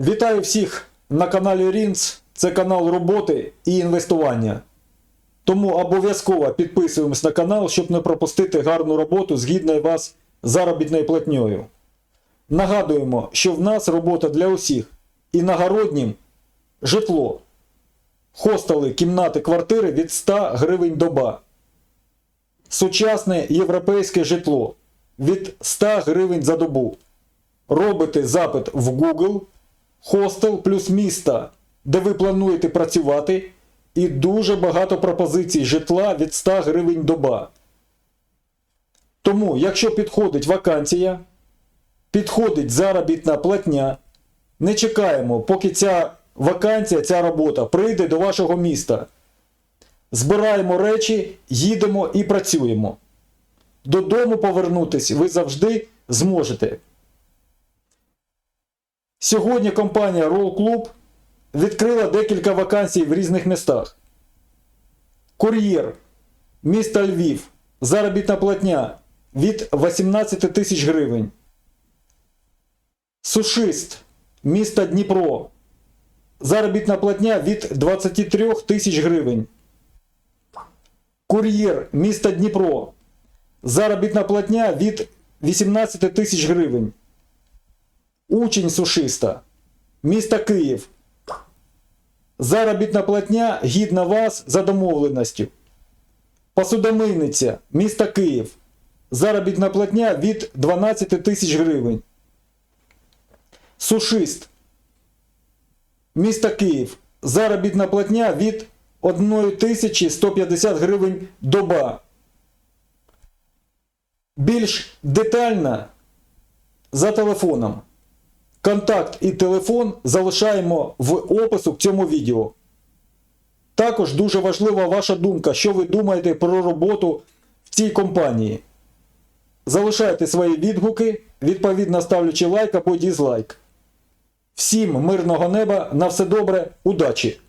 Вітаю всіх на каналі Рінц. Це канал роботи і інвестування. Тому обов'язково підписуємось на канал, щоб не пропустити гарну роботу з гідною вас заробітною платньою. Нагадуємо, що в нас робота для усіх. Іногороднім житло. Хостели, кімнати, квартири від 100 гривень доба. Сучасне європейське житло від 100 гривень за добу. Робите запит в Google, хостел плюс міста, де ви плануєте працювати, і дуже багато пропозицій житла від 100 гривень доба. Тому, якщо підходить вакансія, підходить заробітна платня, не чекаємо, поки ця вакансія, ця робота прийде до вашого міста. Збираємо речі, їдемо і працюємо. Додому повернутись ви завжди зможете. Сьогодні компанія Roll Club відкрила декілька вакансій в різних містах. Кур'єр, місто Львів, заробітна платня від 18 тисяч гривень. Сушист, місто Дніпро, заробітна платня від 23 тисяч гривень. Кур'єр, місто Дніпро, заробітна платня від 18 тисяч гривень. Учень сушиста. Місто Київ. Заробітна платня гідна вас за домовленістю. Посудомийниця. Місто Київ. Заробітна платня від 12 тисяч гривень. Сушист. Місто Київ. Заробітна платня від 1150 гривень доба. Більш детально за телефоном. Контакт і телефон залишаємо в опису к цьому відео. Також дуже важлива ваша думка, що ви думаєте про роботу в цій компанії. Залишайте свої відгуки, відповідно ставлячи лайк або дізлайк. Всім мирного неба, на все добре, удачі!